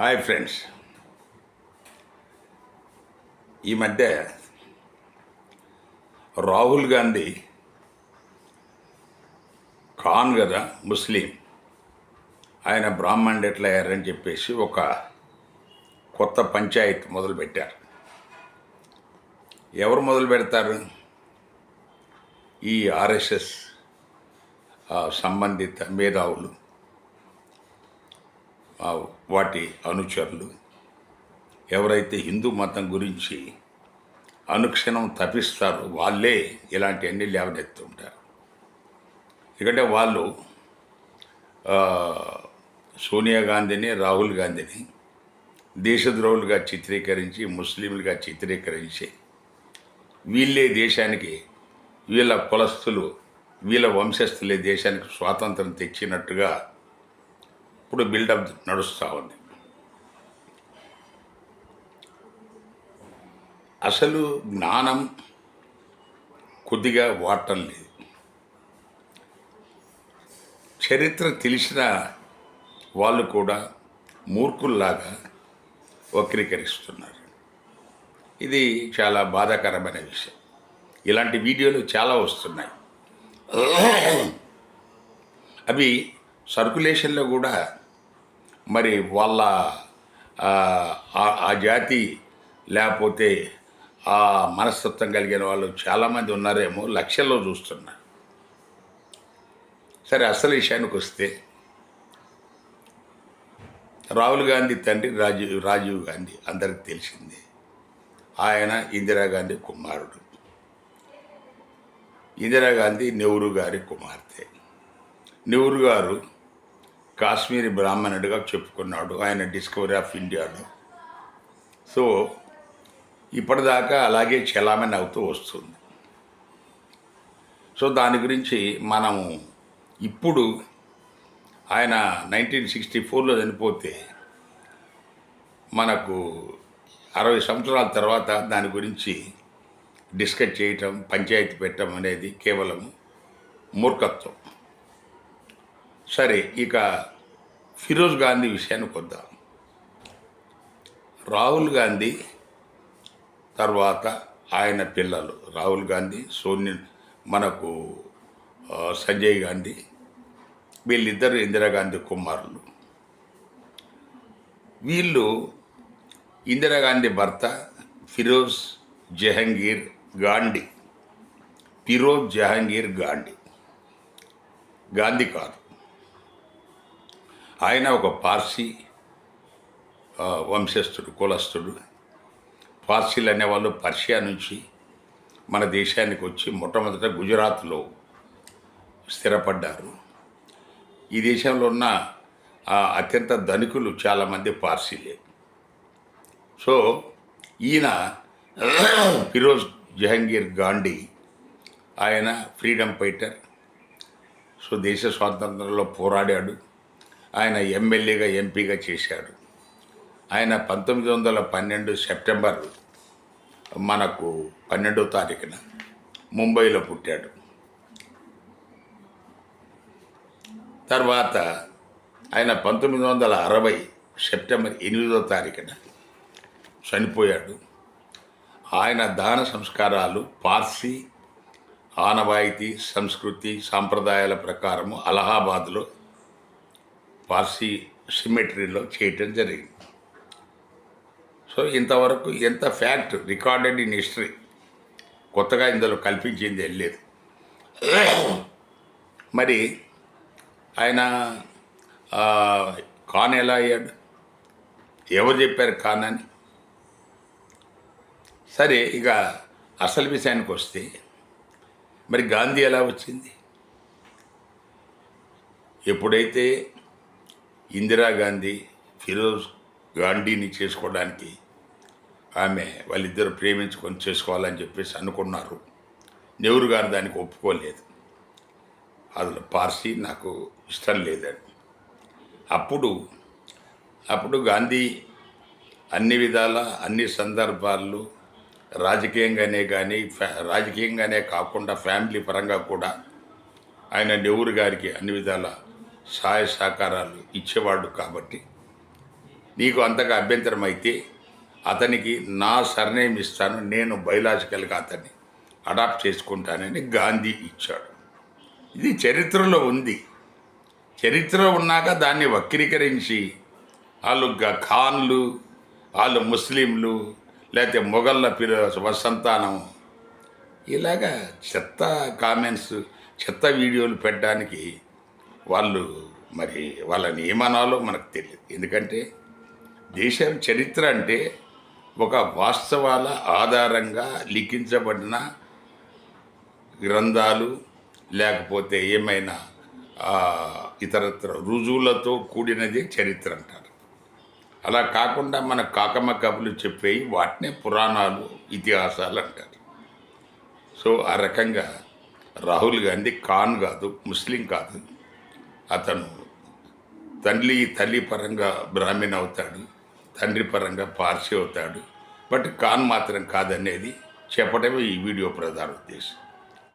Hi friends. ఈ మధ్య రాహుల్ గాంధీ ఖాన్ కదా ముస్లిం. ఆయన బ్రాహ్మణుడు ఎట్లా అయ్యారని చెప్పేసి ఒక కొత్త పంచాయత్ మొదలుపెట్టారు ఎవరు మొదలు పెడతారు? ఈ ఆర్ఎస్ఎస్ సంబంధిత మేధావులు. వాటి అనుచరులు. ఎవరైతే హిందూ మతం గురించి అనుక్షణం తప్పిస్తారో వాళ్ళే ఇలాంటివన్నీ లేవనెత్తుంటారు ఎందుకంటే వాళ్ళు సోనియా గాంధీని రాహుల్ గాంధీని దేశద్రోహులుగా చిత్రీకరించి ముస్లింలుగా చిత్రీకరించి వీళ్ళే దేశానికి వీళ్ళ కులస్తులు వీళ్ళ వంశస్థులే దేశానికి స్వాతంత్రం తెచ్చినట్టుగా ఇప్పుడు బిల్డప్ నడుస్తూ ఉంది. అసలు జ్ఞానం కొద్దిగా వాడటం లేదు. చరిత్ర తెలిసిన వాళ్ళు కూడా మూర్ఖుల్లాగా వక్రీకరిస్తున్నారు. ఇది చాలా బాధాకరమైన విషయం. ఇలాంటి వీడియోలు చాలా వస్తున్నాయి. అవి సర్కులేషన్లో కూడా మరి వాళ్ళ ఆ, ఆ- జాతి లేకపోతే ఆ మనస్తత్వం కలిగిన వాళ్ళు చాలామంది ఉన్నారేమో లక్షల్లో చూస్తున్నారు. సరే అసలు విషయానికి వస్తే రాహుల్ గాంధీ తండ్రి రాజీవ్ రాజీవ్ గాంధీ అందరికి తెలిసిందే. ఆయన ఇందిరాగాంధీ కుమారుడు. ఇందిరాగాంధీ నెహ్రూ గారి కుమార్తె. నెహ్రూ గారు కాశ్మీరీ బ్రాహ్మణుడిగా చెప్పుకున్నాడు. ఆయన డిస్కవరీ ఆఫ్ ఇండియాలో సో ఇప్పటిదాకా అలాగే చలామణి అవుతూ వస్తుంది. సో దాని గురించి మనము ఇప్పుడు ఆయన నైన్టీన్ సిక్స్టీ ఫోర్లో చనిపోతే మనకు అరవై సంవత్సరాల తర్వాత దాని గురించి డిస్కస్ చేయటం పంచాయతీ పెట్టడం అనేది కేవలం మూర్ఖత్వం. సరే ఇక ఫిరోజ్ గాంధీ విషయానికి వద్దాం. రాహుల్ గాంధీ తర్వాత ఆయన పిల్లలు రాహుల్ గాంధీ సోని మనకు సంజయ్ గాంధీ వీళ్ళిద్దరు ఇందిరాగాంధీ కుమారులు. వీళ్ళు ఇందిరాగాంధీ భర్త ఫిరోజ్ జహంగీర్ గాంధీ. ఫిరోజ్ జహంగీర్ గాంధీ. గాంధీ కాదు. ఆయన ఒక పార్సీ వంశస్థుడు కులస్థుడు. పార్సీలు అనేవాళ్ళు పర్షియా నుంచి మన దేశానికి వచ్చి మొట్టమొదట గుజరాత్లో స్థిరపడ్డారు. ఈ దేశంలో ఉన్న ఆ, అత్యంత ధనికులు చాలామంది పార్సీలే. సో ఈయన ఫిరోజ్ జహంగీర్ గాంధీ ఆయన ఫ్రీడమ్ ఫైటర్. సో దేశ స్వాతంత్రంలో పోరాడాడు. ఆయన ఎమ్మెల్యేగా ఎంపీగా చేశాడు. ఆయన పంతొమ్మిది వందల పన్నెండు సెప్టెంబర్ మనకు పన్నెండో తారీఖున ముంబైలో పుట్టాడు. తర్వాత ఆయన పంతొమ్మిది వందల అరవై సెప్టెంబర్ ఎనిమిదో తారీఖున చనిపోయాడు. ఆయన దాన సంస్కారాలు పార్సీ ఆనవాయితీ సంస్కృతి సాంప్రదాయాల ప్రకారము అలహాబాద్లో పార్సీ సిమెట్రీలో చేయటం జరిగింది. సో ఇంతవరకు ఎంత ఫ్యాక్ట్ రికార్డెడ్ ఇన్ హిస్టరీ కొత్తగా ఇందులో కల్పించింది ఏం మరి ఆయన కాన్ ఖాన్ ఎలా అయ్యాడు? ఎవరు చెప్పారు ఖాన్ అని? సరే ఇక అసలు విషయానికి వస్తే మరి గాంధీ ఎలా వచ్చింది? ఎప్పుడైతే ఇందిరాగాంధీ ఫిరోజ్ గాంధీని చేసుకోవడానికి ఆమె వాళ్ళిద్దరు ప్రేమించుకొని చేసుకోవాలని చెప్పేసి అనుకున్నారు. నెహ్రూ గారు దానికి ఒప్పుకోలేదు. అసలు పార్సీ నాకు ఇష్టం లేదని. అప్పుడు అప్పుడు గాంధీ అన్ని విధాల అన్ని సందర్భాల్లో రాజకీయంగానే కానీ ఫ్యా రాజకీయంగానే కాకుండా ఫ్యామిలీ పరంగా కూడా ఆయన నెహ్రూ గారికి అన్ని విధాల సహాయ సహకారాలు ఇచ్చేవాడు కాబట్టి నీకు అంతగా అభ్యంతరం అయితే అతనికి నా సర్నేమ్ ఇస్తాను నేను బయలాజికల్గా అతన్ని అడాప్ట్ చేసుకుంటానని గాంధీ ఇచ్చాడు. ఇది చరిత్రలో ఉంది. చరిత్ర ఉన్నాక దాన్ని వక్రీకరించి వాళ్ళు గ- ఖాన్లు వాళ్ళు ముస్లింలు లేకపోతే మొఘళ్ళ పిల్ల వసంతానం ఇలాగా చెత్త కామెంట్స్ చెత్త వీడియోలు పెట్టడానికి వాళ్ళు మరి వాళ్ళ నియమనాలు మనకు తెలియదు. ఎందుకంటే దేశం చరిత్ర అంటే ఒక వాస్తవాల ఆధారంగా లిఖించబడిన గ్రంథాలు లేకపోతే ఏమైనా ఇతరత్ర రుజువులతో కూడినదే చరిత్ర అంటారు. అలా కాకుండా మన కాకమ్మ కబులు చెప్పేవి వాటినే పురాణాలు ఇతిహాసాలు అంటారు. సో ఆ రకంగా రాహుల్ గాంధీ ఖాన్ కాదు ముస్లిం కాదు అతను తల్లి తల్లి పరంగా బ్రాహ్మణ్ అవుతాడు తండ్రి పరంగా పార్సీ అవుతాడు. బట్ కాన్ మాత్రం కాదనేది చెప్పడమే ఈ వీడియో ప్రధాన ఉద్దేశం.